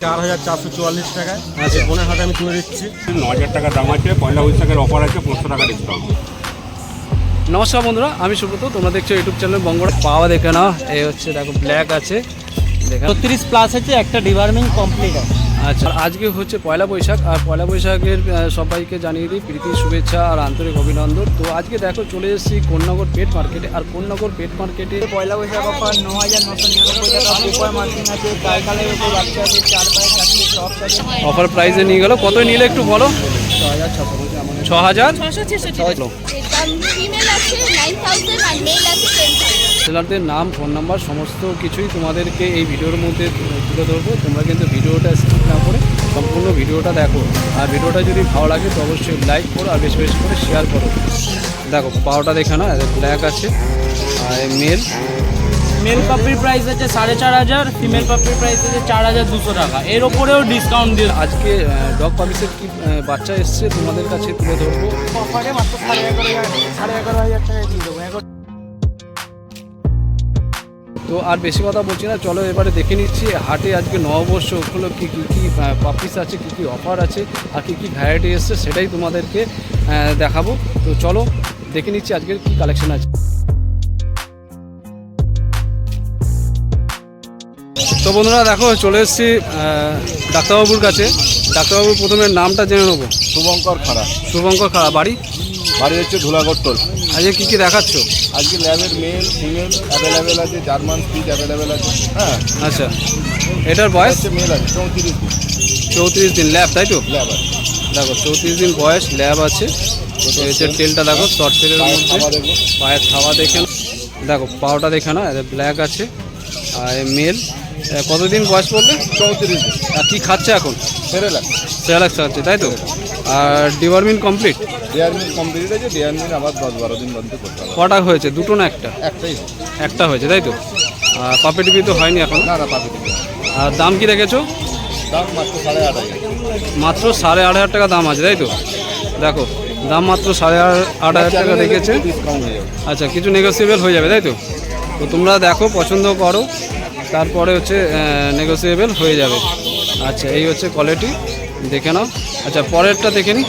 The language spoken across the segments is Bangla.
চার হাজার চারশো চুয়াল্লিশ টাকায়। আচ্ছা। বোনের আমি তুলে দিচ্ছি। ন হাজার টাকা দাম আছে পয়লা বৈশাখের অফার আছে পাঁচশো টাকা ডিসকাউন্ট নমস্কার বন্ধুরা আমি সুব্রত তোমরা দেখছ ইউটিউব চ্যানেল বঙ্গরা পাওয়া দেখে না এই হচ্ছে দেখো ব্ল্যাক আছে। দেখে প্লাস আছে একটা ডিভার্মিং কমপ্লিট আছে। আচ্ছা আজকে হচ্ছে পয়লা বৈশাখ আর পয়লা বৈশাখের সবাইকে জানিয়ে দিই প্রীতি শুভেচ্ছা আর আন্তরিক অভিনন্দন। তো আজকে দেখো চলে এসেছি কোন্নগর পেট মার্কেটে আর কোন্নগর পেট মার্কেটে পয়লা বৈশাখ অফার ন হাজার নশো নিরানব্বই টাকা পেপার মার্কিং আছে কালকালের উপর বাচ্চা আছে চার সব আছে। অফার প্রাইসে নিয়ে গেল। কত নিলে একটু বলো? ছ হাজার ছশো ছ হাজার? ছশো ছেষট্টি ফিমেল আছে নাইন থাউজেন্ড আর মেল আছে টেন থাউজেন্ড সেলারদের নাম ফোন নাম্বার সমস্ত কিছুই তোমাদেরকে এই ভিডিওর মধ্যে তুলে ধরবো। তোমরা কিন্তু ভিডিওটা স্কিপ না করে সম্পূর্ণ ভিডিওটা দেখো। আর ভিডিওটা যদি ভালো লাগে তো অবশ্যই লাইক করো আর বেশি বেশি করে শেয়ার করো। দেখো পাওয়াটা দেখে না ব্ল্যাক আছে। আর মেল মেল পাপির প্রাইস আছে সাড়ে চার হাজার ফিমেল পাপির প্রাইস আছে চার হাজার দুশো টাকা। এর ওপরেও ডিসকাউন্ট দিয়ে আজকে ডগ পাবিসের কি বাচ্চা এসছে তোমাদের কাছে তুলে ধরবো। অফারে মাত্র সাড়ে এগারো হাজার সাড়ে এগারো হাজার টাকায় দিয়ে দেবো। তো আর বেশি কথা বলছি না, চলো এবারে দেখে নিচ্ছি হাটে আজকে নববর্ষ হলো কি কী কী পাপিস আছে, কী কী অফার আছে, আর কী কী ভ্যারাইটি এসছে সেটাই তোমাদেরকে দেখাবো। তো চলো দেখে নিচ্ছি আজকের কী কালেকশন আছে। তো বন্ধুরা দেখো চলে এসেছি ডাক্তারবাবুর কাছে। ডাক্তারবাবুর প্রথমে নামটা জেনে নেব। শুভঙ্কর খাড়া। শুভঙ্কর খাড়া বাড়ি? বাড়ি হচ্ছে ধুলাগড় আজকে কী কী দেখাচ্ছ? আজকে ল্যাবের মেল ফিমেল অ্যাভেলেবেল আছে জার্মান স্পিচ অ্যাভেলেবেল আছে হ্যাঁ? আচ্ছা। এটার বয়স? মেল আছে চৌত্রিশ দিন। চৌত্রিশ দিন ল্যাব তাই তো? ল্যাব আছে। দেখো চৌত্রিশ দিন বয়স ল্যাব আছে। হচ্ছে তেলটা দেখো শর্ট তেলের মধ্যে। পায়ের খাওয়া দেখে। দেখো পাওটা দেখে না ব্ল্যাক আছে আর মেল কতদিন বয়স পড়বে চৌত্রিশ আর কি খাচ্ছে এখন? সেরে লাগ সেলাক্স খাচ্ছে তাই তো? আর ডিভারমিন কমপ্লিট? ডেয়ার মিল কমপ্লিট আছে ডেয়ার মিল আবার দশ বারো দিন বন্ধ করতে হবে। কটা হয়েছে? দুটো না একটা? একটাই একটা হয়েছে তাই তো? আর পাপে টিপি তো হয়নি এখন? না না পাবে দিতে আর দাম কি রেখেছো? দাম মাত্র সাড়ে আট হাজার। মাত্র সাড়ে আট হাজার টাকা দাম আছে তাই তো? দেখো দাম মাত্র সাড়ে আট আট হাজার টাকা রেখেছে। হয়ে আচ্ছা কিছু নেগোসিয়েবল হয়ে যাবে তাই তো? তো তোমরা দেখো পছন্দ করো। তারপরে হচ্ছে নেগোসিয়েবল হয়ে যাবে। আচ্ছা এই হচ্ছে কোয়ালিটি দেখে নাও। আচ্ছা পরেরটা দেখে নিই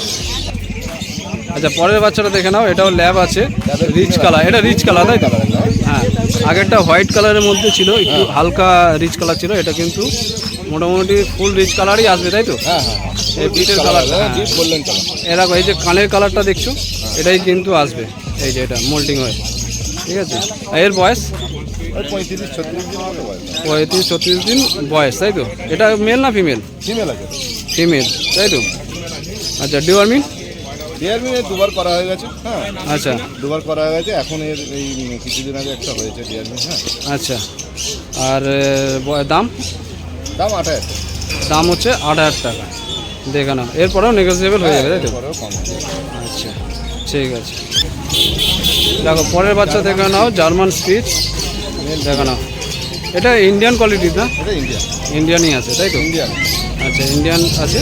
আচ্ছা পরের বাচ্চাটা দেখে নাও এটাও ল্যাব আছে। রিচ কালার এটা রিচ কালার তাই হ্যাঁ আগেরটা হোয়াইট কালারের মধ্যে ছিল একটু হালকা রিচ কালার ছিল এটা কিন্তু মোটামুটি ফুল রিচ কালারই আসবে তাই তো? হ্যাঁ হ্যাঁ এই কালারটা হ্যাঁ। এরকম এই যে কানের কালারটা দেখছ এটাই কিন্তু আসবে। এই যে এটা মোল্ডিং হয়ে। ঠিক আছে? এর বয়স? পঁয়ত্রিশ ছত্রিশ দিন বয়স। তাই তো? এটা মেল না ফিমেল ফিমেল আছে। ফিমেল তাই তো? আচ্ছা ডিওয়ার্মিং ডেয়ার দুবার করা হয়ে গেছে হ্যাঁ। আচ্ছা। দুবার করা হয়ে গেছে এখন এর এই কিছুদিন আগে একটা হয়েছে ডেয়ার হ্যাঁ। আচ্ছা। আর দাম? দাম আট হাজার। দাম হচ্ছে আট হাজার টাকা। দেখে নাও। এরপরেও নেগোসিয়েবল হয়ে যাবে তাই তো? হবে। আচ্ছা ঠিক আছে। দেখো পরের বাচ্চা দেখে নাও জার্মান স্পিচ দেখে নাও এটা ইন্ডিয়ান কোয়ালিটির না? এটা ইন্ডিয়া ইন্ডিয়ানই আছে তাই তো? ইন্ডিয়ান আচ্ছা ইন্ডিয়ান আছে।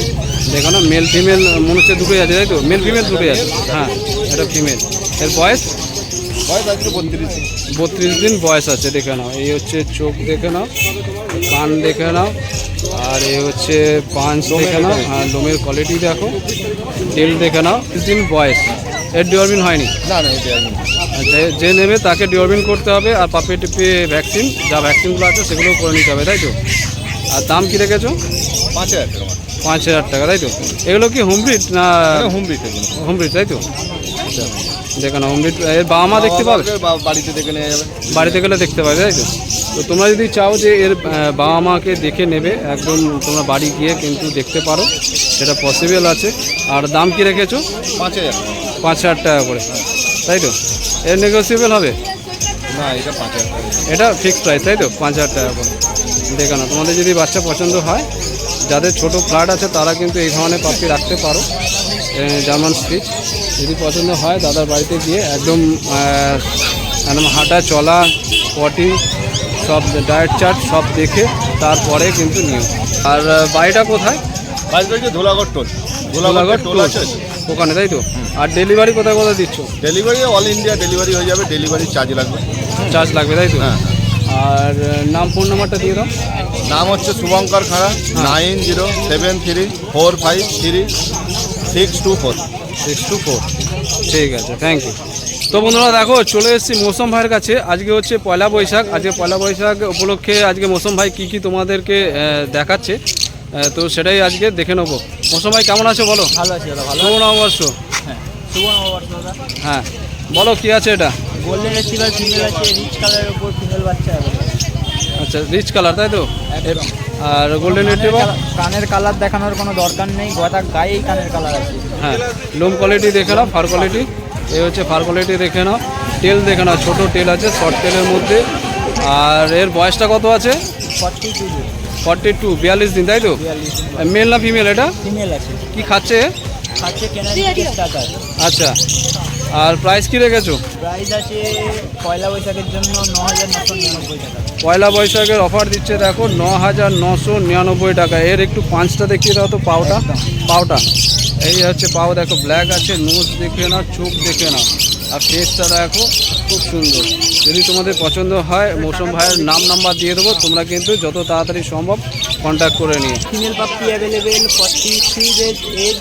দেখো না মেল ফিমেল মনে হচ্ছে দুটোই আছে তাই তো? মেল ফিমেল দুটোই আছে। হ্যাঁ এটা ফিমেল এর বয়স? বত্রিশ। বত্রিশ দিন বয়স আছে দেখে নাও। এই হচ্ছে চোখ দেখে নাও কান দেখে নাও আর এই হচ্ছে পাঞ্চ দেখে নাও। আর লোমের কোয়ালিটি দেখো। তেল দেখে নাও। দিন বয়স? এর ডিওরবিন হয়নি? না না যে নেবে তাকে ডিওরবিন করতে হবে আর পাপে টিপে ভ্যাকসিন যা ভ্যাকসিনগুলো আছে সেগুলো করে নিতে হবে তাই তো? আর দাম কী রেখেছো? পাঁচ হাজার টাকা। পাঁচ হাজার টাকা তাই তো? এগুলো কি হোম ব্রিড না এটা হোম এগুলো। হোমব্রিড তাই তো? আচ্ছা দেখো না হোমব্রিড এর বাবা মা দেখতে পাবে? বাড়িতে দেখে নিয়ে যাবে। বাড়িতে গেলে দেখতে পাবে তাই তো? তো তোমরা যদি চাও যে এর বাবা মাকে দেখে নেবে একদম তোমরা বাড়ি গিয়ে কিন্তু দেখতে পারো সেটা পসিবল আছে। আর দাম কি রেখেছো? পাঁচ হাজার। পাঁচ হাজার টাকা করে তাই তো? এর নেগোসিয়েবল হবে? না এটা পাঁচ হাজার এটা ফিক্সড প্রাইস তাই তো? পাঁচ হাজার টাকা করে। দেখো না তোমাদের যদি বাচ্চা পছন্দ হয় যাদের ছোট ফ্ল্যাট আছে তারা কিন্তু এই ধরনের পাখি রাখতে পারো। জার্মান স্পিচ যদি পছন্দ হয় দাদার বাড়িতে গিয়ে একদম একদম হাঁটা চলা পটি সব ডায়েট চার্ট সব দেখে তারপরে কিন্তু নিও। আর বাড়িটা কোথায়? বাইশ বাড়িতে ধুলাগড় টোল। ধুলাগড় টোল। আছে ওখানে তাই তো? আর ডেলিভারি কোথায় কোথায় দিচ্ছ? ডেলিভারি অল ইন্ডিয়া ডেলিভারি হয়ে যাবে ডেলিভারি চার্জ লাগবে। চার্জ লাগবে তাই তো? হ্যাঁ। আর নাম ফোন নাম্বারটা দিয়ে দাও। নাম হচ্ছে Shubhankar Khara nine zero seven three four five three six two four six two four ঠিক আছে থ্যাংক ইউ তো বন্ধুরা দেখো চলে এসেছি মৌসুম ভাইয়ের কাছে। আজকে হচ্ছে পয়লা বৈশাখ। আজকে পয়লা বৈশাখ উপলক্ষে আজকে মৌসুম ভাই কী কী তোমাদেরকে দেখাচ্ছে? তো সেটাই আজকে দেখে নেব। মৌসুম ভাই কেমন আছো বলো? ভালো আছি দাদা ভালো শুভ নববর্ষ। হ্যাঁ শুভ নববর্ষ দাদা। হ্যাঁ বলো কি আছে এটা? গোল্ডেন রেসিভার ফিমেল আছে রিচ কালারের উপর ফিমেল বাচ্চা আচ্ছা রিচ কালার তাই তো? আর গোল্ডেন রিট্রিভার কানের কালার দেখানোর কোনো দরকার নেই গোটা গায়েই কানের কালার আছে। হ্যাঁ লোম কোয়ালিটি দেখে নাও ফার কোয়ালিটি এই হচ্ছে ফার কোয়ালিটি দেখে নাও। টেল দেখে নাও ছোটো টেল আছে শর্ট টেলের মধ্যে। আর এর বয়সটা কত আছে? ফর্টি টু ফর্টি টু বিয়াল্লিশ দিন তাই তো? মেল না ফিমেল এটা? ফিমেল আছে। কি খাচ্ছে? খাচ্ছে আচ্ছা। আর প্রাইস কি রেখেছো? প্রাইস আছে পয়লা বৈশাখের জন্য ন হাজার নশো নিরানব্বই টাকা। পয়লা বৈশাখের অফার দিচ্ছে দেখো ন হাজার নশো নিরানব্বই টাকা। এর একটু পাঁচটা দেখিয়ে দাও তো পাওটা। পাওটা। এই হচ্ছে পাও দেখো ব্ল্যাক আছে নোজ দেখে নাও চোখ দেখে নাও। আর ফেসটা দেখো খুব সুন্দর। যদি তোমাদের পছন্দ হয় মৌসুম ভাইয়ের নাম নাম্বার দিয়ে দেবো তোমরা কিন্তু যত তাড়াতাড়ি সম্ভব কন্ট্যাক্ট করে নিও। Female puppy available forty three age age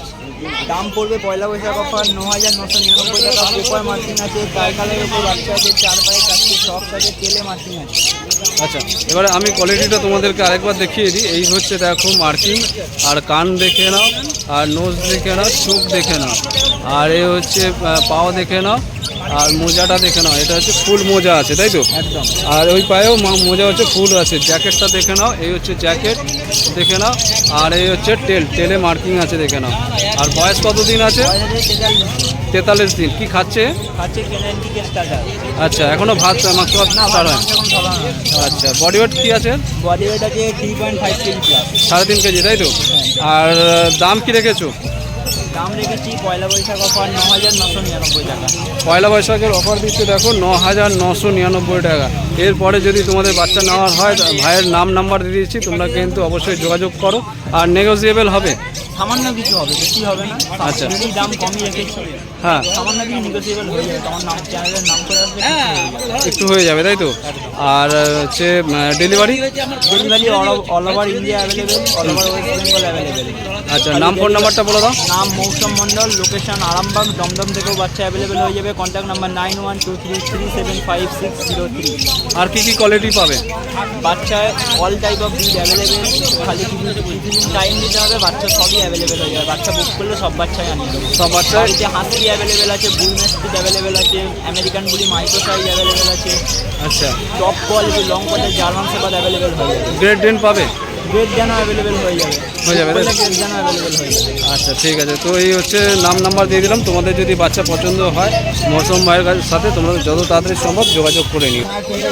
দাম পড়বে পয়লা বৈশাখ অফার ন হাজার নশো নিরানব্বই টাকা পেপার মার্কিং আছে চার কালের উপর বাচ্চা আছে চার পায়ে চারটি শক্স আছে তেলে মার্কিং আছে। আচ্ছা এবারে আমি কোয়ালিটিটা তোমাদেরকে আরেকবার দেখিয়ে দিই। এই হচ্ছে দেখো মার্কিং আর কান দেখে নাও আর নোজ দেখে নাও চোখ দেখে নাও আর এই হচ্ছে পাও দেখে নাও। আর মোজাটা দেখে নাও এটা হচ্ছে ফুল মোজা আছে তাই তো? একদম। আর ওই পায়েও মোজা হচ্ছে ফুল আছে জ্যাকেটটা দেখে নাও এই হচ্ছে জ্যাকেট দেখে নাও আর এই হচ্ছে টেল টেলে মার্কিং আছে দেখে নাও। আর বয়স কত দিন আছে? তেতাল্লিশ দিন। কি খাচ্ছে? আচ্ছা এখনও ভাত মাংস ভাত না হয় আচ্ছা বডি ওয়েট কি আছে? বডি ওয়েট আছে সাড়ে তিন কেজি তাই তো? আর দাম কি রেখেছো? দাম রেখেছি, পয়লা বৈশাখ অফার ন হাজার নশো নিরানব্বই টাকা। পয়লা বৈশাখের অফার দিচ্ছে দেখো, ন হাজার নশো নিরানব্বই টাকা। এরপরে যদি তোমাদের বাচ্চা নেওয়ার হয় ভাইয়ের নাম নাম্বার দিয়ে দিচ্ছি, তোমরা কিন্তু অবশ্যই যোগাযোগ করো, আর নেগোসিয়েবল হবে। সামান্য কিছু হবে বেশি হবে না। আচ্ছা। যদি দাম কমই রেখেছি হ্যাঁ। সামান্য কিছু নেগোসিয়েবল হয়ে যাবে তোমার নাম চ্যানেলের নাম করে আসবে একটু হয়ে যাবে তাই তো? আর হচ্ছে delivery delivery all over India available all over West Bengal available আচ্ছা নাম ফোন নাম্বারটা বলে দাও নাম মৌসুম মণ্ডল লোকেশন আরামবাগ দমদম থেকেও বাচ্চা অ্যাভেলেবেল হয়ে যাবে। Contact number nine one two three three seven five six zero three আর কি কি কোয়ালিটি পাবে? বাচ্চা all type of breed available খালি কিছু টাইম দিতে হবে বাচ্চা সবই অ্যাভেলেবেল হয়ে যাবে। বাচ্চা বুক করলে সব বাচ্চাই দেবো। সব বাচ্চা? হাসি অ্যাভেলেবেল আছে বুল অ্যাভেলেবেল আছে American bully micro size available আছে। আচ্ছা। Top quality long quality German shepherd available হয়ে যাবে। গ্রেড ডেন পাবে? যেন অ্যাভেলেবেল হয়ে যাবে। হয়ে যাবে, তাই তো? অ্যাভেলেবেল হয়ে যাবে। আচ্ছা ঠিক আছে। তো এই হচ্ছে নাম নাম্বার দিয়ে দিলাম। তোমাদের যদি বাচ্চা পছন্দ হয় মৌসুম ভাইয়ের কাছে- সাথে তোমরা যত তাড়াতাড়ি সম্ভব যোগাযোগ করে নিও।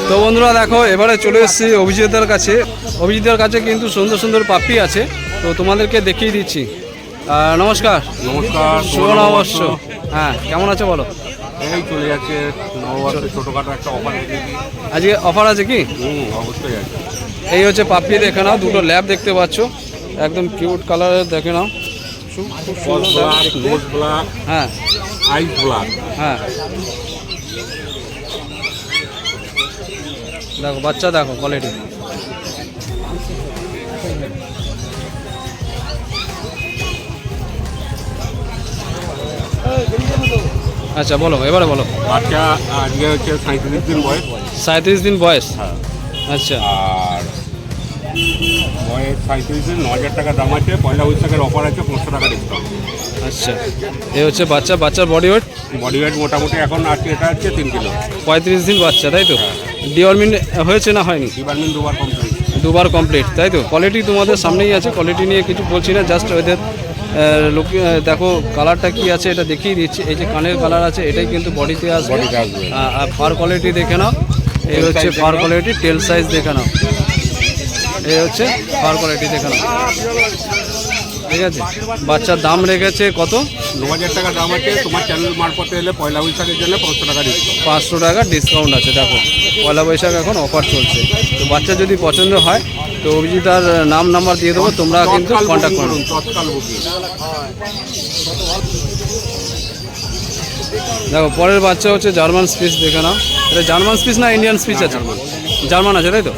তো বন্ধুরা দেখো এবারে চলে এসেছি অভিজিতের কাছে। অভিজিতের কাছে কিন্তু সুন্দর সুন্দর পাপ্পি আছে। তো তোমাদেরকে দেখিয়ে দিচ্ছি। নমস্কার। নমস্কার শুভ নববর্ষ। হ্যাঁ কেমন আছো বলো? এই চলে যাচ্ছে নববর্ষে ছোটোখাটো একটা অফার আজকে অফার আছে কি? অবশ্যই আছে। এই হচ্ছে পাপ্পি দেখে নাও দুটো ল্যাব দেখতে পাচ্ছ। একদম কিউট কালারের দেখে নাও। হ্যাঁ। আইস ব্লাক হ্যাঁ। দেখো বাচ্চা দেখো কোয়ালিটি আচ্ছা বলো এবারে বলো। বাচ্চা আজকে হচ্ছে সাঁত্রিশ দিন বয়স। সাঁত্রিশ দিন বয়স? হ্যাঁ। আচ্ছা। আর বয়স সাঁত্রিশ দিন ন হাজার টাকা দাম আছে পয়লা বৈশাখের অফার আছে পাঁচশো টাকা ডিসকাউন্ট আচ্ছা। এই হচ্ছে বাচ্চা বাচ্চার বডি ওয়েট বডি ওয়েট মোটামুটি এখন আছে এটা হচ্ছে তিন কিলো। পঁয়ত্রিশ দিন বাচ্চা তাই তো? ডিওরমিন হয়েছে না হয়নি? ডিপার্টমেন্ট দুবার কমপ্লিট দুবার কমপ্লিট তাই তো? কোয়ালিটি তোমাদের সামনেই আছে কোয়ালিটি নিয়ে কিছু বলছি না জাস্ট ওদের লোক দেখো কালারটা কি আছে এটা দেখিয়ে দিচ্ছি। এই যে কানের কালার আছে এটাই কিন্তু বডিতে আসবে। আর ফার কোয়ালিটি দেখে নাও। এই হচ্ছে ফার কোয়ালিটি টেল সাইজ দেখে নাও। এই হচ্ছে ফার কোয়ালিটি দেখে নাও। ঠিক আছে? বাচ্চার দাম রেখেছে কত? ন হাজার টাকা দাম আছে। তোমার চ্যানেল মারফতে এলে পয়লা বৈশাখের জন্য পাঁচশো টাকা ডিসকাউন্ট পাঁচশো টাকা ডিসকাউন্ট আছে দেখো। পয়লা বৈশাখ এখন অফার চলছে। তো বাচ্চা যদি পছন্দ হয় তো অভিজিতার নাম নাম্বার দিয়ে দেবো তোমরা কিন্তু কন্ট্যাক্ট করো। করুন দেখো পরের বাচ্চা হচ্ছে জার্মান স্পিচ দেখে নাও। এটা জার্মান স্পিচ না ইন্ডিয়ান স্পিচ আছে? জার্মান আছে তাই তো?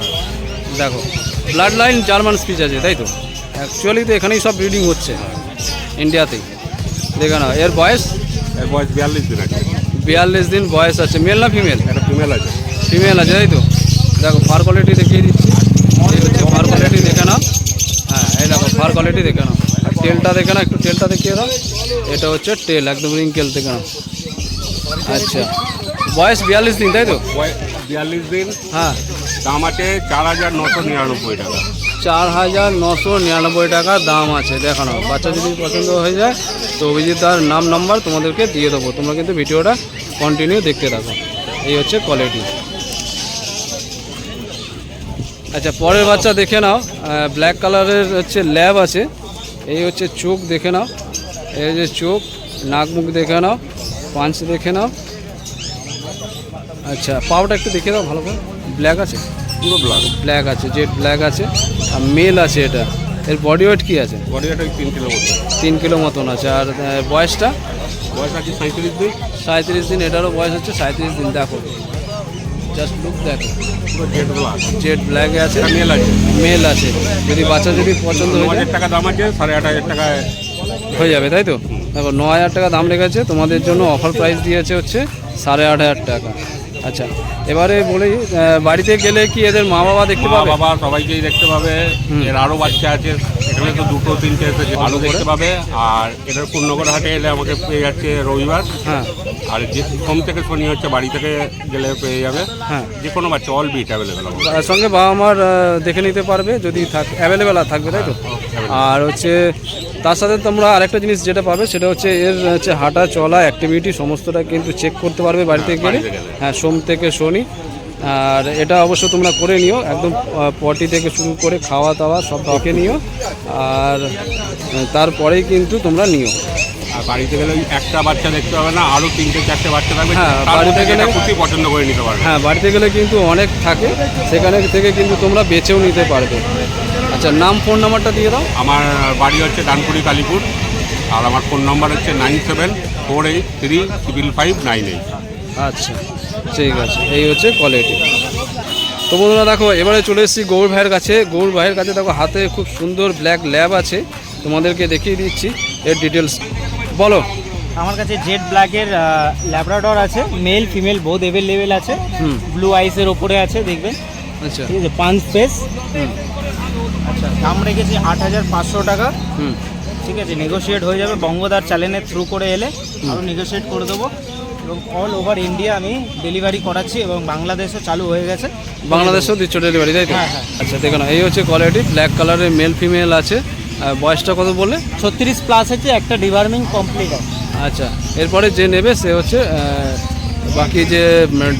দেখো ব্লাড লাইন জার্মান স্পিচ আছে তাই তো? অ্যাকচুয়ালি তো এখানেই সব ব্রিডিং হচ্ছে ইন্ডিয়াতেই। দেখে নাও এর বয়স? এর বয়স বিয়াল্লিশ দিন আছে। বিয়াল্লিশ দিন বয়স আছে মেল না ফিমেল একটা ফিমেল আছে। ফিমেল আছে তাই তো? দেখো ফার কোয়ালিটি দেখিয়ে দিচ্ছি এই হচ্ছে ফার কোয়ালিটি দেখে নাও হ্যাঁ ফার কোয়ালিটি দেখে নাও। আর টেলটা দেখে নাও একটু টেলটা দেখিয়ে দাও। এটা হচ্ছে টেল একদম রিঙ্কেল দেখে নাও। আচ্ছা। বয়স বিয়াল্লিশ দিন তাই তো? বিয়াল্লিশ দিন। হ্যাঁ। দাম আছে চার হাজার নশো নিরানব্বই টাকা। চার হাজার নশো নিরানব্বই টাকা দাম আছে দেখানো বাচ্চা যদি পছন্দ হয়ে যায় তো অভিজিৎদার নাম নাম্বার তোমাদেরকে দিয়ে দেবো। তোমরা কিন্তু ভিডিওটা কন্টিনিউ দেখতে থাকো। এই হচ্ছে কোয়ালিটি আচ্ছা পরের বাচ্চা দেখে নাও। ব্ল্যাক কালারের হচ্ছে ল্যাব আছে। এই হচ্ছে চোখ দেখে নাও। এই যে চোখ নাক মুখ দেখে নাও। পাঞ্চ দেখে নাও। আচ্ছা পাওটা একটু দেখে দাও ভালো করে। ব্ল্যাক আছে? পুরো ব্ল্যাক ব্ল্যাক আছে জেড ব্ল্যাক আছে। আর মেল আছে এটা। এর বডি ওয়েট কী আছে? বডি একটা তিন কিলো মতো তিন কিলো মতন আছে। আর বয়সটা? বয়স আছে সাঁত্রিশ দিন। সাঁত্রিশ দিন এটারও বয়স হচ্ছে সাঁত্রিশ দিন দেখো। জাস্ট লুক দেখো জেড ব্লাড জেড ব্ল্যাকে আছে মেল আছে মেল আছে। যদি বাচ্চা যদি পছন্দ হয়ে যায় টাকা দাম আছে সাড়ে আট হাজার টাকায়। হয়ে যাবে তাই তো? দেখো ন হাজার টাকা দাম রেখেছে তোমাদের জন্য অফার প্রাইস দিয়েছে হচ্ছে সাড়ে আট হাজার টাকা। আচ্ছা এবারে বলি বাড়িতে গেলে কি এদের মা বাবা দেখতে পাবে? বাবা সবাইকেই দেখতে পাবে। এর আরও বাচ্চা আছে এখানে তো দুটো তিনটে আরও দেখতে পাবে আর এটার পূর্ণগর হাটে এলে আমাকে পেয়ে যাচ্ছে রবিবার। হ্যাঁ। আর যে সোম থেকে শনি হচ্ছে বাড়ি থেকে গেলে পেয়ে যাবে। হ্যাঁ। যে কোনো বাচ্চা অল বিট অ্যাভেলেবেল সঙ্গে বাবা মার দেখে নিতে পারবে যদি থাক অ্যাভেলেবেল থাকবে তাই তো? আর হচ্ছে তার সাথে তোমরা আরেকটা জিনিস যেটা পাবে সেটা হচ্ছে এর হচ্ছে হাঁটা চলা অ্যাক্টিভিটি সমস্তটা কিন্তু চেক করতে পারবে বাড়িতে হ্যাঁ, বাড়িতে গেলে। হ্যাঁ সোম থেকে শনি। আর এটা অবশ্য তোমরা করে নিও একদম পটি থেকে শুরু করে খাওয়া দাওয়া সব দেখে নিও আর তারপরেই কিন্তু তোমরা নিও। আর বাড়িতে গেলে ওই একটা বাচ্চা দেখতে পাবে না আরও তিনটে চারটে বাচ্চা থাকবে হ্যাঁ, বাড়িতে গেলে- খুশি পছন্দ করে নিতে পারবে। হ্যাঁ বাড়িতে গেলে কিন্তু অনেক থাকে সেখানে থেকে কিন্তু তোমরা বেছেও নিতে পারবে। আচ্ছা নাম ফোন নাম্বারটা দিয়ে দাও। আমার বাড়ি হচ্ছে ডানপুরি কালীপুর আর আমার ফোন নাম্বার হচ্ছে nine seven four eight three triple five nine eight আচ্ছা। ঠিক আছে এই হচ্ছে কোয়ালিটি তো বন্ধুরা দেখো এবারে চলে এসেছি গৌর ভাইয়ের কাছে। গৌর ভাইয়ের কাছে দেখো হাতে খুব সুন্দর ব্ল্যাক ল্যাব আছে। তোমাদেরকে দেখিয়ে দিচ্ছি এর ডিটেলস বলো। আমার কাছে জেড ব্ল্যাকের ল্যাবরাডর আছে মেল ফিমেল বোধ অ্যাভেলেবেল আছে। হুম। ব্লু আইসের ওপরে আছে দেখবেন। আচ্ছা। ঠিক আছে পাঁচ ফেস আচ্ছা দাম রেখেছি আট হাজার পাঁচশো টাকা। হুম। ঠিক আছে নেগোশিয়েট হয়ে যাবে। বঙ্গদার চ্যানেলের থ্রু করে এলে আরও নেগোশিয়েট করে দেবো। এবং অল ওভার ইন্ডিয়া আমি ডেলিভারি করাচ্ছি এবং বাংলাদেশও চালু হয়ে গেছে। বাংলাদেশেও দিচ্ছ ডেলিভারি তাই তো? হ্যাঁ, হ্যাঁ। আচ্ছা দেখো না এই হচ্ছে কোয়ালিটি ব্ল্যাক কালারের মেল ফিমেল আছে। বয়সটা কত বললে? ছত্রিশ প্লাস হচ্ছে একটা ডিভার্মিং কমপ্লিট আচ্ছা এরপরে যে নেবে সে হচ্ছে বাকি যে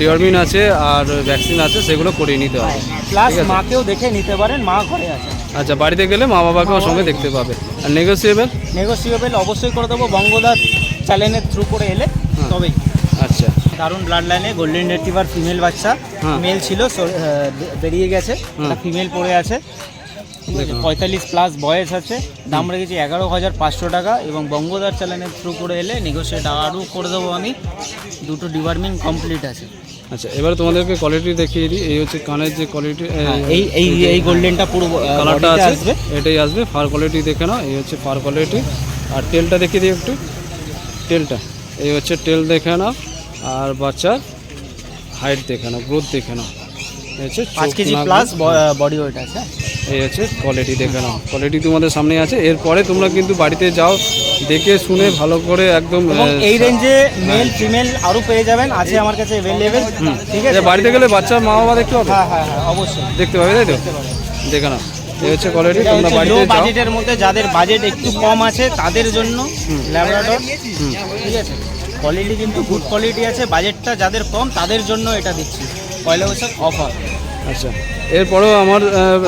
ডিওরমিন আছে আর ভ্যাকসিন আছে সেগুলো করিয়ে নিতে হবে। প্লাস মাকেও দেখে নিতে পারেন মা ঘরে আছে। আচ্ছা বাড়িতে গেলে মা বাবাকেও সঙ্গে দেখতে পাবে। আর নেগোসিয়েবল নেগোসিয়েবল অবশ্যই করে দেবো বঙ্গদার চ্যানেলের থ্রু করে এলে হ্যাঁ। তবেই। আচ্ছা। দারুণ ব্লাড লাইনে গোল্ডেন রেটিভার ফিমেল বাচ্চা। হ্যাঁ। মেল ছিল আহ, বে- বেরিয়ে গেছে। ফিমেল পড়ে আছে। পঁয়তাল্লিশ প্লাস বয়স আছে। দাম রেখেছি এগারো হাজার পাঁচশো টাকা এবং বঙ্গদার চ্যানেলের থ্রু করে এলে নেগোসিয়েট আরও করে দেবো আমি। দুটো ডিভার্মিং কমপ্লিট আছে। আচ্ছা এবারে তোমাদেরকে কোয়ালিটি দেখিয়ে দিই। এই হচ্ছে কানের যে কোয়ালিটি হ্যাঁ, এই এই এই গোল্ডেনটা পুরো কালারটা আসবে। এটাই আসবে। ফার কোয়ালিটি দেখে নাও। এই হচ্ছে ফার কোয়ালিটি আর টেলটা দেখিয়ে দিই একটু। টেলটা এই হচ্ছে টেল দেখে নাও আর বাচ্চার হাইট দেখে নাও গ্রোথ দেখে নাও। এই হচ্ছে পাঁচ কেজি প্লাস বডি ওয়েট আছে। এই হচ্ছে কোয়ালিটি দেখে নাও। কোয়ালিটি তোমাদের সামনে আছে। এরপরে তোমরা কিন্তু বাড়িতে যাও দেখে শুনে ভালো করে একদম এই রেঞ্জে মেল ফিমেল আরও পেয়ে যাবেন। আছে আমার কাছে অ্যাভেলেবেল ঠিক আছে? বাড়িতে গেলে বাচ্চার মা বাবা দেখতে পাবে? হ্যাঁ হ্যাঁ হ্যাঁ অবশ্যই। দেখতে পাবে তাই তো? দেখে নাও। এই হচ্ছে কোয়ালিটি তোমরা বাড়িতে যাও। বাজেটের মধ্যে যাদের বাজেট একটু কম আছে তাদের জন্য ল্যাবরাডর হুম। ঠিক আছে? কোয়ালিটি কিন্তু গুড কোয়ালিটি আছে বাজেটটা যাদের কম তাদের জন্য এটা দিচ্ছি। পয়লা বৈশাখ অফার আচ্ছা। এরপরেও আমার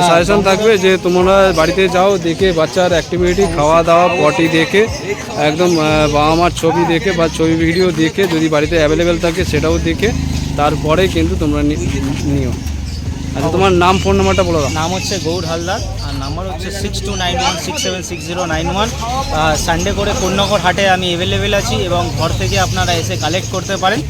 সাজেশন থাকবে যে তোমরা বাড়িতে যাও দেখে বাচ্চার অ্যাক্টিভিটি খাওয়া দাওয়া পটি দেখে একদম বাবা মার ছবি দেখে বা ছবি ভিডিও দেখে যদি বাড়িতে অ্যাভেলেবেল থাকে সেটাও দেখে তারপরে কিন্তু তোমরা নিও। আচ্ছা তোমার নাম ফোন নাম্বারটা বলো নাম হচ্ছে গৌর হালদার আর নাম্বার হচ্ছে six two nine one six seven six zero nine one Sunday করে কোন্নগর হাটে আমি অ্যাভেলেবেল আছি এবং ঘর থেকে আপনারা এসে কালেক্ট করতে পারেন।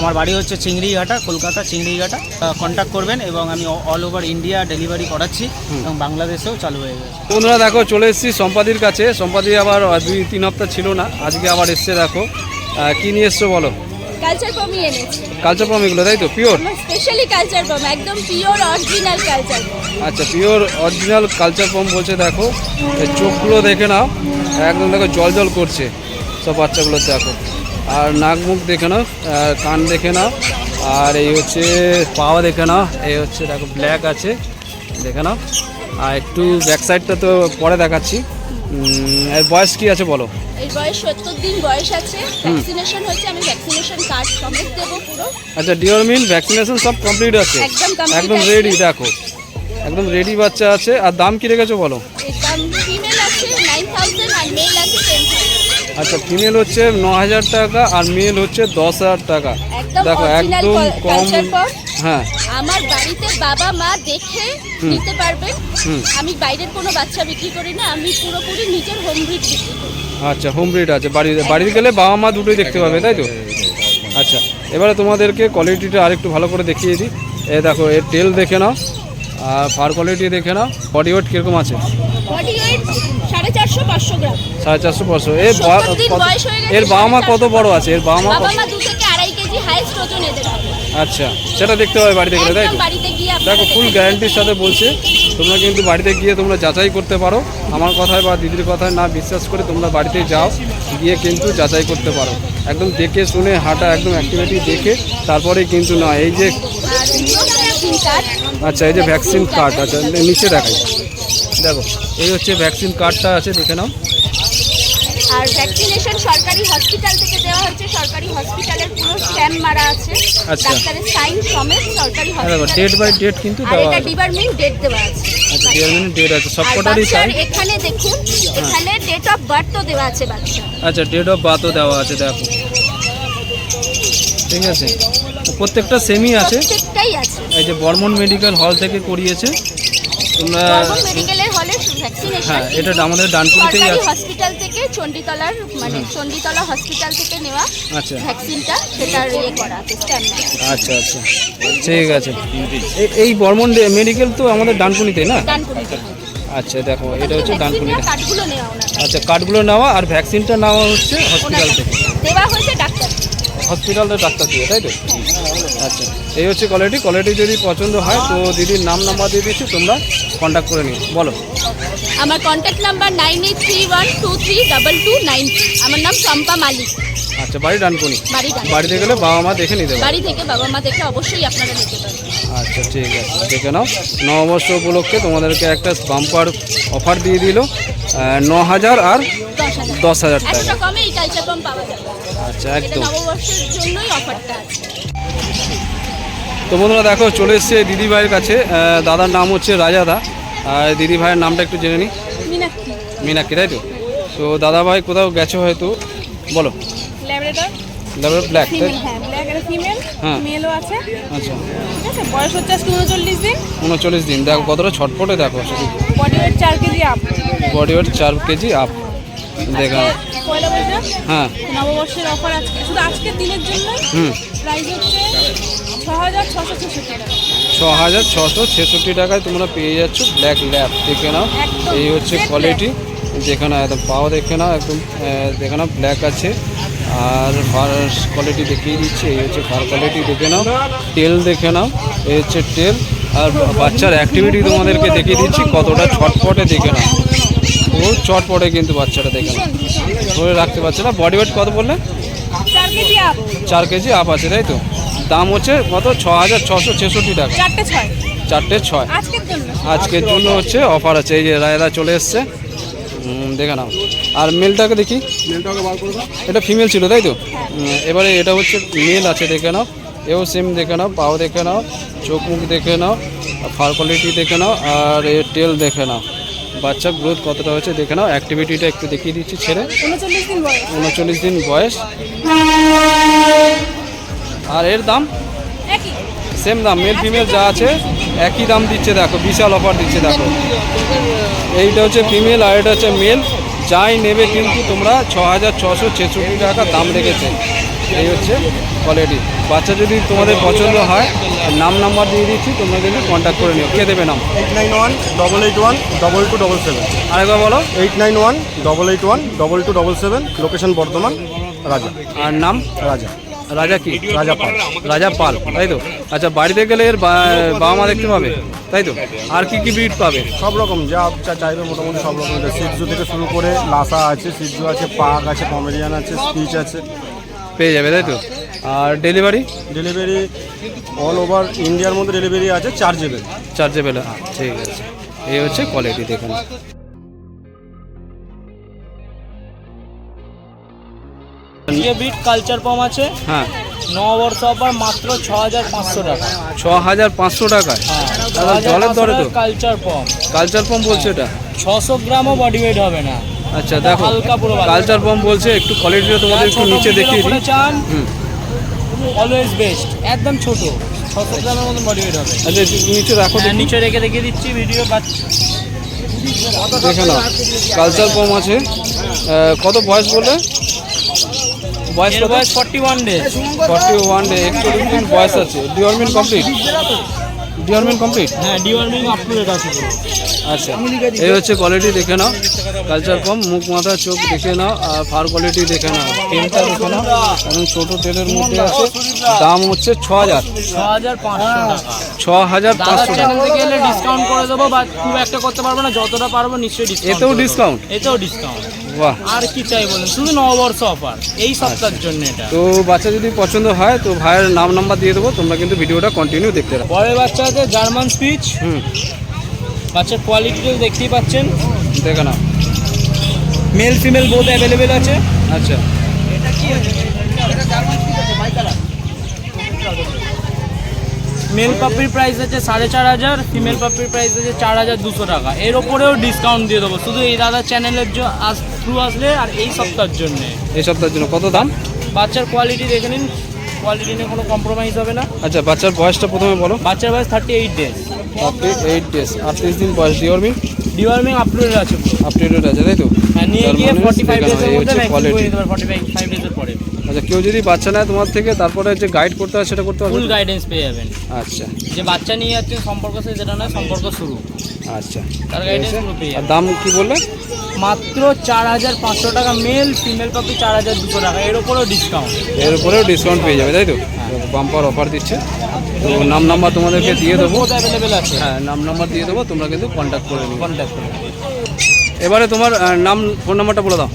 আমার বাড়ি হচ্ছে চিংড়িঘাটা কলকাতা চিংড়িঘাটা কন্ট্যাক্ট করবেন এবং আমি অল ওভার ইন্ডিয়া ডেলিভারি করাচ্ছি এবং বাংলাদেশেও চালু হয়ে গেছে। বন্ধুরা দেখো চলে এসেছি সম্পাদির কাছে। সম্পাদি আবার দুই তিন হপ্তাহ ছিল না আজকে আবার এসছে দেখো। কি নিয়ে এসছো বলো? কালচার পমই এনেছি কালচার পাম এগুলো তাই তো? পিওর স্পেশালি কালচার পম একদম পিওর অরিজিনাল কালচার আচ্ছা পিওর অরিজিনাল কালচার পাম্প বলছে দেখো এই চোখগুলো দেখে নাও একদম দেখো জল জল করছে সব বাচ্চাগুলো দেখো। আর নাক মুখ দেখে নাও কান দেখে নাও আর এই হচ্ছে পাওয়া দেখে নাও এই হচ্ছে দেখো ব্ল্যাক আছে দেখে নাও। আর একটু ব্যাক সাইডটা তো পরে দেখাচ্ছি। এর বয়স কি আছে বলো? এর বয়স সত্তর দিন বয়স আছে। ভ্যাকসিনেশন হচ্ছে আমি ভ্যাকসিনেশন কার্ড সমেত দেবো পুরো। আচ্ছা ডিওরমিন ভ্যাকসিনেশন সব কমপ্লিট আছে? একদম একদম রেডি দেখো। একদম রেডি বাচ্চা আছে। আর দাম কি রেখেছো বলো? দাম ফিমেল আছে নাইন থাউজেন্ড আর মেল আছে টেন আচ্ছা ফিমেল হচ্ছে ন হাজার টাকা আর মেল হচ্ছে দশ হাজার টাকা দেখো একদম কম হ্যাঁ। আমার বাড়িতে বাবা মা দেখে নিতে পারবেন আমি বাইরের কোনো বাচ্চা বিক্রি করি না আমি পুরোপুরি নিজের হোম ব্রিড বিক্রি করি। আচ্ছা হোম ব্রিড আছে। বাড়ি বাড়িতে গেলে বাবা মা দুটোই দেখতে পাবে তাই তো? আচ্ছা এবারে তোমাদেরকে কোয়ালিটিটা আরেকটু ভালো করে দেখিয়ে দিই। এ দেখো এর তেল দেখে নাও আর ফার কোয়ালিটি দেখে নাও বডি ওয়েট কীরকম আছে? সাড়ে চারশো পাঁচশো এর এর বাবা মা কত বড় আছে? এর বাবা মা আচ্ছা সেটা দেখতে হবে বাড়িতে গেলে তাই তো? দেখো ফুল গ্যারান্টির সাথে বলছে তোমরা কিন্তু বাড়িতে গিয়ে তোমরা যাচাই করতে পারো। আমার কথায় বা দিদির কথায় না বিশ্বাস করে তোমরা বাড়িতে যাও, গিয়ে কিন্তু যাচাই করতে পারো। একদম দেখে শুনে হাঁটা, একদম অ্যাক্টিভিটি দেখে তারপরে কিন্তু না, এই যে আচ্ছা এই যে ভ্যাকসিন কার্ড আচ্ছা নিচে দেখাই। দেখো, এই হচ্ছে ভ্যাকসিন কার্ডটা আছে, দেখে নাও। আর ভ্যাকসিনেশন সরকারি হসপিটাল থেকে দেওয়া হচ্ছে। সরকারি হসপিটালের পুরো স্ট্যাম্প মারা আছে। আচ্ছা। ডাক্তারের সাইন সমেত সরকারি হ্যাঁ হসপিটাল ডেট বাই ডেট কিন্তু দেওয়া এটা ডিপার্টমেন্ট ডেট দেওয়া আছে। আচ্ছা ডেট আছে। সবকটারই বাচ্চার এখানে দেখুন এখানে ডেট অফ দেওয়া আছে বাচ্চা আচ্ছা ডেট অফ বার্থও দেওয়া আছে দেখো। ঠিক আছে? প্রত্যেকটা সেমই আছে। প্রত্যেকটাই আছে। এই যে বর্মন মেডিকেল হল থেকে করিয়েছে। তোমরা গভর্নমেন্ট মেডিকেলের হলে ভ্যাকসিনেশন হ্যাঁ এটা আমাদের আছে। হসপিটাল চণ্ডীতলার মানে চণ্ডীতলা হসপিটাল থেকে নেওয়া আচ্ছা। ভ্যাকসিনটা সেটার ইয়ে করা আচ্ছা আচ্ছা। ঠিক আছে। এই- বর্মন মেডিকেল তো আমাদের ডানকুনিতে না? আচ্ছা দেখো এটা হচ্ছে ডানকুনিতে। আচ্ছা কার্ডগুলো নেওয়া আর ভ্যাকসিনটা নেওয়া হচ্ছে হসপিটাল থেকে। দেওয়া হয়েছে ডাক্তার। হসপিটালের ডাক্তার দিয়ে তাই তো? আচ্ছা এই হচ্ছে কোয়ালিটি কোয়ালিটি যদি পছন্দ হয় তো দিদির নাম নাম্বার দিয়ে দিচ্ছি তোমরা কন্ট্যাক্ট করে নিও। বলো। আমার contact number nine eight three one two three double two nine আমার নাম চম্পা মালিক। আচ্ছা বাড়ি ডানকুনি? বাড়ি ডান বাড়িতে গেলে বাবা মা দেখে নিতে বাড়ি থেকে বাবা মা দেখে অবশ্যই আপনারা নিতে পারেন আচ্ছা ঠিক আছে। দেখে নাও। নববর্ষ উপলক্ষে তোমাদেরকে একটা বাম্পার অফার দিয়ে দিল। ন হাজার আর দশ হাজার। টাকা। কমে এই কালচার পাম্প পাওয়া যাবে। আচ্ছা একদম। নববর্ষের জন্যই অফারটা আছে। তো বন্ধুরা দেখো চলে এসছে দিদিভাইয়ের কাছে। দাদার নাম হচ্ছে রাজাদা। আর দিদি ভাইয়ের নামটা একটু জেনে নিই মিনাক্ষী। তাই তো? তো দাদা ভাই কোথাও গেছো হয়তো? বলো। ল্যাবরেটর ব্ল্যাক হ্যাঁ হ্যাঁ। মেলও আছে। আচ্ছা। ঠিক আছে বয়স হচ্ছে আজকে উনচল্লিশ দিন। উনচল্লিশ দিন। দেখো কতটা ছটপটে দেখো শুধু বডি ওয়েট চার কেজি আপ বডি ওয়েট চার কেজি আপ দেখা। পয়লা বৈশাখ। হ্যাঁ। নববর্ষের অফার আছে শুধু আজকের দিনের জন্য? হুম। প্রাইস হচ্ছে ছ হাজার ছশো ছেষট্টি টাকা। ছ হাজার ছশো ছেষট্টি টাকায় তোমরা পেয়ে যাচ্ছ ব্ল্যাক ল্যাব দেখে নাও এই হচ্ছে কোয়ালিটি দেখে নাও একদম পাও দেখে নাও একদম দেখে নাও ব্ল্যাক আছে। আর ফার কোয়ালিটি দেখিয়ে দিচ্ছি এই হচ্ছে ফার কোয়ালিটি দেখে নাও। তেল দেখে নাও এই হচ্ছে তেল আর বাচ্চার অ্যাক্টিভিটি তোমাদেরকে দেখিয়ে দিচ্ছি কতটা ছটপটে দেখে নাও। খুব চটপটে কিন্তু বাচ্চাটা দেখে নাও। ধরে রাখতে পারছে না? বডি ওয়েট কত বললে? চার কেজি আপ চার কেজি আপ আছে তাই তো? দাম হচ্ছে কত? ছ হাজার ছশো ছেষট্টি টাকা। চারটে ছয়। চারটে ছয়। আজকের জন্য। হচ্ছে অফার আছে। এই যে রায়রা চলে এসছে। দেখে নাও। আর মেলটাকে দেখি। এটা ফিমেল ছিল তাই তো? এবারে এটা হচ্ছে মেল আছে দেখে নাও। এও সেম দেখে নাও। পাও দেখে নাও। চোখ মুখ দেখে নাও। ফার কোয়ালিটি দেখে নাও। আর এর টেল দেখে নাও। বাচ্চার গ্রোথ কতটা হয়েছে দেখে নাও। অ্যাক্টিভিটিটা একটু দেখিয়ে দিচ্ছি ছেড়ে। উনচল্লিশ দিন বয়স। উনচল্লিশ দিন বয়স। আর এর দাম? একই। সেম দাম মেল ফিমেল যা আছে একই দাম দিচ্ছে দেখো বিশাল অফার দিচ্ছে দেখো। এইটা হচ্ছে ফিমেল আর এটা হচ্ছে মেল যাই নেবে কিন্তু তোমরা ছ হাজার ছশো ছেষট্টি টাকা দাম রেখেছে। এই হচ্ছে কোয়ালিটি বাচ্চা যদি তোমাদের পছন্দ হয় নাম নাম্বার দিয়ে দিচ্ছি তোমরা কিন্তু কন্ট্যাক্ট করে নিও। কে দেবে নাম? Eight nine one double eight one double two double seven আরেকবার বলো। Eight nine one double eight one double two double seven location Bardhaman রাজা। আর নাম? রাজা। রাজা কি? রাজা পাল। রাজা পাল তাই তো? আচ্ছা বাড়িতে গেলে এর বা- বাবা মা দেখতে পাবে তাই তো? আর কি কি ব্রিড পাবে? সব রকম যা যা চাইবে মোটামুটি সব রকম। সিজু থেকে শুরু করে লাসা আছে সিজু আছে পাক আছে কমেডিয়ান আছে স্পিচ আছে। পেয়ে যাবে তাই তো? আর ডেলিভারি? ডেলিভারি অল ওভার ইন্ডিয়ার মধ্যে ডেলিভারি আছে চার্জেবেল। চার্জেবেল ঠিক আছে। এই হচ্ছে কোয়ালিটি দেখুন। যে বিট কালচার পম আছে। হ্যাঁ। নববর্ষ অফার মাত্র ছ হাজার পাঁচশো টাকা। ছ হাজার পাঁচশো টাকায় হ্যাঁ দাদা, জলের দরে তো? কালচার পম কালচার বলছে এটা। ছশো গ্রামও বডি ওয়েট হবে না। আচ্ছা দেখো কালচার পাম্প বলছে একটু কোয়ালিটিটা তোমাদের একটু নিচে breed দেখিয়ে দিই। চান অলওয়েজ বেস্ট একদম ছোট। ছশো গ্রামের মতন বডি ওয়েট হবে। আচ্ছা নিচে রাখো নিচে রেখে দেখিয়ে দিচ্ছি ভিডিও দেখে নাও। কালচার আছে। কত বয়স বললে? বয়স এর বয়স forty one days forty one day একটু দিন বয়স আছে। ডিওরমিন কমপ্লিট ডিওরমিন কমপ্লিট হ্যাঁ ডিওয়ার্মিং আপ টু ডেট আছে আচ্ছা এই হচ্ছে কোয়ালিটি দেখে নাও কালচার কম মুখ মাথা চোখ দেখে নাও আর ফার কোয়ালিটি দেখে নাও। তেলটা দেখে নাও এবং ছোটো তেলের মধ্যে আছে। দাম হচ্ছে ছ হাজার ছ হাজার পাঁচশো টাকা। এলে ডিসকাউন্ট করে দেবো বা খুব একটা করতে পারব না যতটা পারব নিশ্চয়ই এতেও ডিসকাউন্ট এতেও ডিসকাউন্ট বাহ। আর কি চাই বলুন? শুধু নববর্ষ অফার এই সপ্তাহের জন্য এটা। তো বাচ্চা যদি পছন্দ হয় তো ভাইয়ের নাম নাম্বার দিয়ে দেবো তোমরা কিন্তু ভিডিওটা কন্টিনিউ দেখতে রাখো পরের বাচ্চা আছে জার্মান স্পিচ হুম। বাচ্চার কোয়ালিটিটা দেখতেই পাচ্ছেন দেখে না মেল ফিমেল বোথ অ্যাভেলেবেল আছে। আচ্ছা। মেল পাপির প্রাইস আছে? সাড়ে চার হাজার ফিমেল পাপির প্রাইস আছে চার হাজার দুশো টাকা। এর ওপরেও ডিসকাউন্ট দিয়ে দেবো। শুধু এই দাদার চ্যানেলের থ্রু আসলে আর এই সপ্তাহের জন্য। এই সপ্তাহের জন্য। কত দাম? বাচ্চার কোয়ালিটি দেখে নিন। কোয়ালিটি নিয়ে কোনো কম্প্রোমাইজ হবে না। আচ্ছা বাচ্চার বয়সটা প্রথমে বলো। বাচ্চার বয়স থার্টি এইট ডেজ আপনি এইট ডেজ আটত্রিশ দিন বয়স ডিওরমিন ডিওয়ার্মিং আপলোডেড আছে। আপডেটেড আছে তাই তো? হ্যাঁ নিয়ে গিয়ে ফর্টি ফাইভ ডেজের মধ্যে ফর্টি ফাইভ ডেজের পরে আচ্ছা কেউ যদি বাচ্চা নেয় তোমার থেকে তারপরে যে গাইড করতে হয় সেটা করতে হবে ফুল গাইডেন্স পেয়ে যাবেন। আচ্ছা। যে বাচ্চা নিয়ে যাচ্ছে সম্পর্ক সে যেটা নয় সম্পর্ক শুরু। আচ্ছা। তার গাইডেন্স পুরো পেয়ে আর দাম কি বললে? মাত্র চার হাজার পাঁচশো টাকা মেল ফিমেল পাপি চার হাজার দুশো টাকা। এর ওপরেও ডিসকাউন্ট এর উপরেও ডিসকাউন্ট পেয়ে যাবে তাই তো? বাম্পার অফার দিচ্ছে। তো নাম নাম্বার তোমাদেরকে দিয়ে দেবো। অ্যাভেলেবেল আছে? হ্যাঁ নাম নাম্বার দিয়ে দেবো তোমরা কিন্তু কন্ট্যাক্ট করে নিবে কন্ট্যাক্ট করুন এবারে তোমার নাম ফোন নাম্বারটা বলে দাও।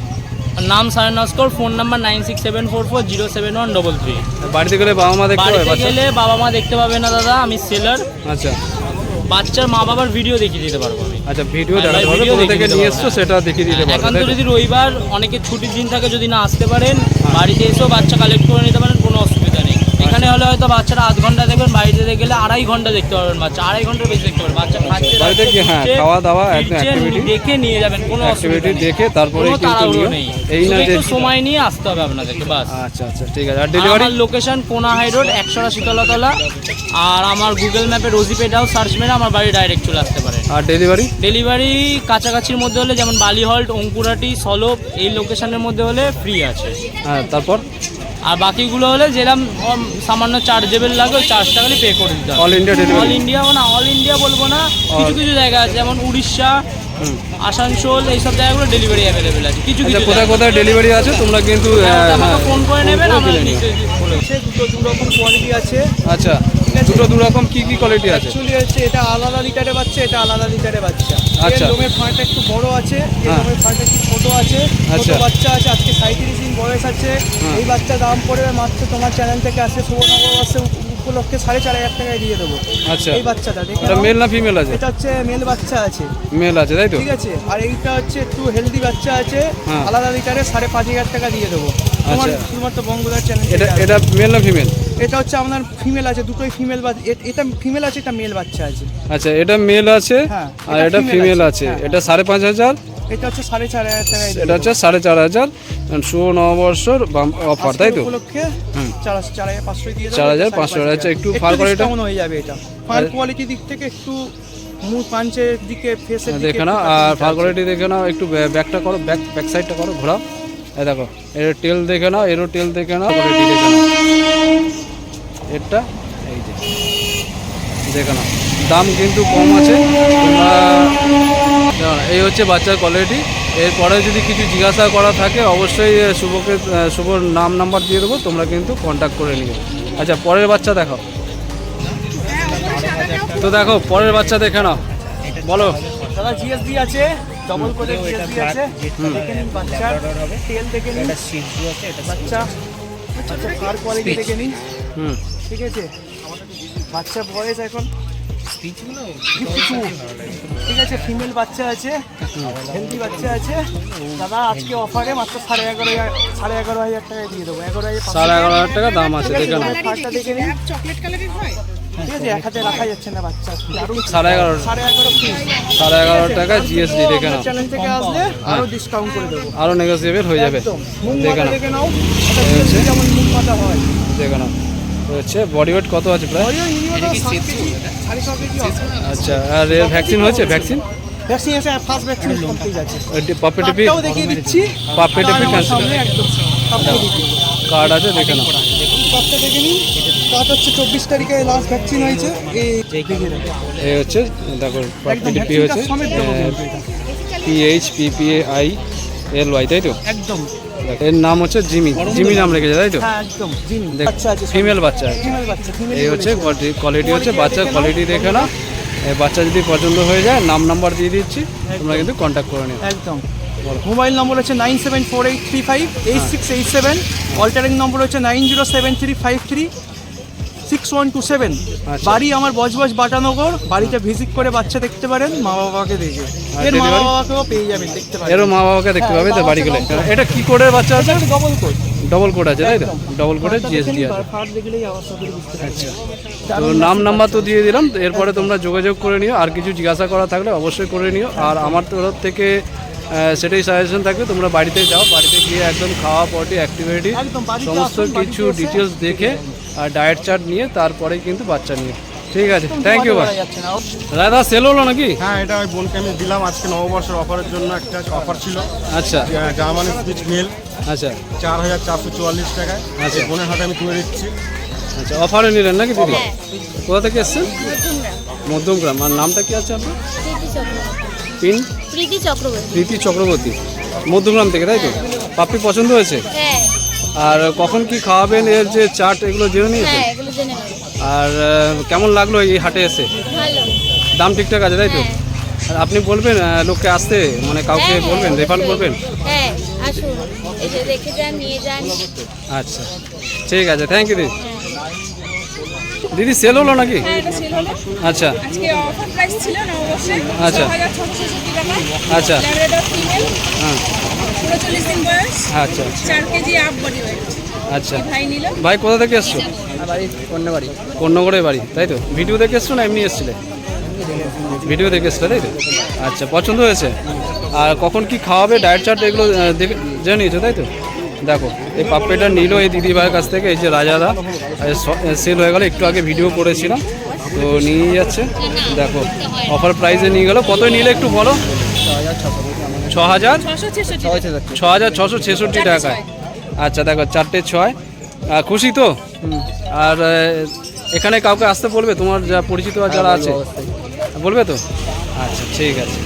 নাম Sayan Naskar phone number nine six seven four four zero seven one double three বাড়িতে গেলে বাবা মা দেখতে পাবে বাড়িতে গেলে বাবা মা দেখতে পাবে না দাদা আমি সেলার আচ্ছা। বাচ্চার মা বাবার ভিডিও দেখিয়ে দিতে পারব আমি। আচ্ছা ভিডিও কোথা থেকে নিয়ে এসছো সেটা দেখিয়ে দিতে পারব এখন তো? যদি রবিবার অনেকে ছুটির দিন থাকে যদি না আসতে পারেন বাড়িতে এসেও বাচ্চা কালেক্ট করে নিতে পারেন। এখানে হলে হয়তো বাচ্চারা আধ ঘণ্টা দেখবেন বাড়িতে গেলে আড়াই ঘণ্টা দেখতে পারবেন বাচ্চা আড়াই ঘণ্টা বেশি দেখতে পারবেন। বাচ্চা বাড়িতে গিয়ে হ্যাঁ, খাওয়া দাওয়া ফিরছে, দেখে নিয়ে যাবেন কোনো অ্যাক্টিভিটি দেখে তারপরে কিন্তু নেই। এই না যে একটু সময় নিয়ে আসতে হবে আপনাদেরকে বাস। আচ্ছা আচ্ছা ঠিক আছে। আর ডেলিভারি আমার লোকেশন কোনা হাই রোড একশোটা শীতলাতলা। আর আমার গুগল ম্যাপে রোজিপেট হাউস সার্চ মেরে আমার বাড়ি ডাইরেক্ট চলে আসতে পারে। আর ডেলিভারি ডেলিভারি কাছাকাছির মধ্যে হলে যেমন বালিহল্ট অঙ্কুরাটি সলপ এই লোকেশনের মধ্যে হলে ফ্রি আছে। হ্যাঁ তারপর? আর বাকিগুলো হলে যেরকম সামান্য চার্জেবল লাগে ওই চার্জটা খালি পে করে দিতে অল ইন্ডিয়া অল ইন্ডিয়া না অল ইন্ডিয়া বলব না কিছু কিছু জায়গা আছে যেমন উড়িষ্যা আসানসোল এইসব জায়গাগুলো ডেলিভারি অ্যাভেলেবেল আছে কিছু আচ্ছা কিছু কোথায় কোথায় ডেলিভারি আছে তোমরা কিন্তু জায়গায়। আমাকে হ্যাঁ, ফোন করে নেবেন ফোন আমরা নিশ্চয়ই বলে দুটো দু রকম কোয়ালিটি আছে। আচ্ছা। দুটো দু রকম কি কি কোয়ালিটি আছে অ্যাকচুয়ালি হচ্ছে এটা আলাদা লিটারে বাচ্চা এটা আলাদা লিটারে বাচ্চা আচ্ছা। লোমের ফাঁড়টা একটু বড় আছে হ্যাঁ। লোমের ফাঁড়টা একটু ছোট আছে ছোট আচ্ছা। বাচ্চা আছে আজকে সাঁত্রিশ দিন বয়স আছে হ্যাঁ। এই বাচ্চা দাম পড়বে মাত্র তোমার চ্যানেল থেকে আসে সুবর্ণবর্ষে উপলক্ষে সাড়ে চার হাজার টাকায় দিয়ে দেবো আচ্ছা এই বাচ্চাটা এটা। মেল না ফিমেল আছে এটা হচ্ছে মেল বাচ্চা আছে মেল আছে তাই তো ঠিক আছে আর এইটা হচ্ছে একটু হেলদি বাচ্চা আছে হ্যাঁ। আলাদা লিটারে সাড়ে পাঁচ হাজার টাকা দিয়ে দেবো তোমার আচ্ছা। শুধুমাত্র বঙ্গদার চ্যানেল এটা এটা মেল না ফিমেল এটা হচ্ছে আপনার ফিমেল আছে দুটোই ফিমেল এটা ফিমেল আছে এটা মেল বাচ্চা আছে। আচ্ছা এটা মেল আছে হ্যাঁ, আর এটা ফিমেল আছে, হ্যাঁ। এটা সাড়ে পাঁচ হাজার। এটা হচ্ছে সাড়ে চার হাজার টাকায় এটা হচ্ছে সাড়ে চার হাজার। শুভ নববর্ষর অফার তাই তো? উপলক্ষে চার হাজার পাঁচশো আচ্ছা একটু ফার কোয়ালিটি হয়ে যাবে এটা? ফার কোয়ালিটির দিক থেকে একটু মুখ পাঞ্চের দিকে ফেসের দিকে দেখে একটু আর ফার কোয়ালিটি দেখে নাও একটু ব্যাকটা করো ব্যাক ব্যাক সাইডটা করো ঘোরাও। এই দেখো এর টেল দেখে নাও এরও টেল দেখে নাও দেখে নাও। এরটা এই যে, দেখে নাও। দাম কিন্তু কম আছে। এই হচ্ছে বাচ্চার কোয়ালিটি এরপরে যদি কিছু জিজ্ঞাসা করা থাকে, অবশ্যই শুভকে শুভর নাম নাম্বার দিয়ে দেবো, তোমরা কিন্তু কন্ট্যাক্ট করে নিও আচ্ছা পরের বাচ্চা দেখাও। তো দেখো, পরের বাচ্চা দেখে নাও। বলো। দাদা জিএসডি আছে। ডবল কোডের জিএসডি আছে দেখে নিন বাচ্চা তেল দেখে নিন। বাচ্চা। বাচ্চা ফার কোয়ালিটি দেখে নিন। হুম। ঠিক আছে। বাচ্চা বয়স এখন ঠিক আছে ফিমেল বাচ্চা আছে হেলদি বাচ্চা আছে। দাদা আজকে অফারে মাত্র সাড়ে এগারো হাজার সাড়ে এগারো হাজার টাকায় দিয়ে দেবো। এগারো হাজার সাড়ে এগারো হাজার টাকা দাম আছে দেখে নিন চকলেট কালারের হয় ঠিক আছে এক হাতে রাখা যাচ্ছে না বাচ্চা। সাড়ে এগারো সাড়ে এগারো সাড়ে এগারো টাকা জিএসডি দেখে নাও। চ্যানেল থেকে আসলে আরও ডিসকাউন্ট করে দেবো। আরও নেগোসিয়েবল হয়ে যাবে। একদম। মুখ দেখে নাও। দেখে নাও। যেমন মুখ মাথা হয়। দেখে নাও। হচ্ছে বডি ওয়েট কত আছে প্রায়? আচ্ছা আর এর ভ্যাকসিন হয়েছে? ভ্যাকসিন আছে ফার্স্ট কমপ্লিট আছে। দেখিয়ে দিচ্ছি। কার্ড আছে দেখে নাও। কার্ডটা দেখে নিন। কার্ড হচ্ছে চব্বিশ তারিখে লাস্ট ভ্যাকসিন হয়েছে। এই হচ্ছে দেখো কিন্তু এটা। PH PPA I L Y তাই তো? একদম। এর নাম হচ্ছে জিমি। জিমি নাম রেখেছে তাই তো? হ্যাঁ ফিমেল ফিমেল বাচ্চা এই হচ্ছে কোয়ালিটি হচ্ছে বাচ্চার কোয়ালিটি দেখে না বাচ্চা যদি পছন্দ হয়ে যায় নাম নাম্বার দিয়ে দিচ্ছি তোমরা কিন্তু কন্ট্যাক্ট করে নিও। একদম। মোবাইল নম্বর হচ্ছে nine seven four eight three five eight six eight seven. Altering নম্বর হচ্ছে nine zero seven three five three six one two seven. আচ্ছা। বাড়ি আমার বজবজ বাটানগর বাড়িতে ভিজিট করে বাচ্চা দেখতে পারেন মা বাবাকে দেখে। আর এর মা বাবাকেও পেয়ে যাবেন দেখতে পারেন। এরও মা বাবাকে দেখতে পাবে তো হ্যাঁ, বাড়ি গেলে। এটা কি কোডের বাচ্চা আছে? ডবল কোড ডবল কোড আছে তাই তো? ডবল কোডের জিএসডি আছে। পারছি তো নাম নাম্বার তো দিয়ে দিলাম। এরপরে তোমরা যোগাযোগ করে নিও। আর কিছু জিজ্ঞাসা করা থাকলে অবশ্যই করে নিও। আর আমার তরফ থেকে সেটাই সাজেশন থাকবে। তোমরা বাড়িতে যাও বাড়িতে গিয়ে একদম খাওয়া পটি অ্যাক্টিভিটি সমস্ত কিছু ডিটেলস দেখে আর ডায়েট চার্ট নিয়ে তারপরেই কিন্তু বাচ্চা নিয়ে। ঠিক আছে থ্যাংক ইউ দাদা সেল হলো নাকি? হ্যাঁ এটা ওই বোনকে আমি দিলাম আজকে নববর্ষের অফারের জন্য একটা অফার ছিল। আচ্ছা। জার্মানি স্পিচ মেল আচ্ছা। চার হাজার চারশো চুয়াল্লিশ টাকায়। আচ্ছা। বোনের হাতে আমি তুলে দিচ্ছি। আচ্ছা অফারে নিলেন নাকি দিদি? কোথা থেকে এসছেন? মধ্যমগ্রাম। আর নামটা কি আছে আপনার? পিন? প্রীতি চক্রবর্তী। প্রীতি চক্রবর্তী। মধ্যমগ্রাম থেকে তাই তো? পাপ্পি পছন্দ হয়েছে? হ্যাঁ। আর কখন কি খাওয়াবেন? এর যে চাট এগুলো জেনে নিয়েছে হ্যাঁ এগুলো জেনে নেব আর আহ, কেমন লাগল এই হাটে এসে? ভালো। দাম ঠিকঠাক আছে তাই তো? আর আপনি বলবেন আহ, লোককে আসতে? মানে কাউকে হ্যাঁ, হ্যাঁ, বলবেন রেফার অবশ্যই। করবেন? হ্যাঁ আসুন। এসে দেখে যান নিয়ে যান। আচ্ছা। ঠিক আছে থ্যাংক ইউ দিদি। দিদি সেল হলো নাকি? হ্যাঁ এটা সেল হলো। আচ্ছা। আজকে অফার প্রাইস ছিল নববর্ষে আচ্ছা। আচ্ছা। হ্যাঁ। উনচল্লিশ দিন বয়স। আচ্ছা কেজি আপ বডি ওয়েট আচ্ছা। ভাই নিল? ভাই কোথা থেকে এসছো? বাড়ি অন্য বাড়ি বাড়ি তাই তো? ভিডিও দেখে এসছো না এমনি এসছিলে? ভিডিও দেখে এসছিলে তাই তো? আচ্ছা পছন্দ হয়েছে? আর কখন কি খাওয়াবে ডায়েট চার্ট এগুলো দেখে জেনে নিয়েছো তাই তো? দেখো এই পাপ্পেটা নিল এই দিদিভাইয়ের কাছ থেকে এই যে রাজাদা সেল হয়ে গেল একটু আগে ভিডিও করেছিলাম তো নিয়ে যাচ্ছে। দেখো অফার প্রাইসে নিয়ে গেল কতই নিলে একটু বলো? ছ হাজার ছ হাজার ছশো ছেষট্টি টাকায়। আচ্ছা দেখো চারটে ছয়। খুশি তো? আর এখানে কাউকে আসতে বলবে? তোমার যা পরিচিত যারা আছে। বলবে তো? আচ্ছা ঠিক আছে।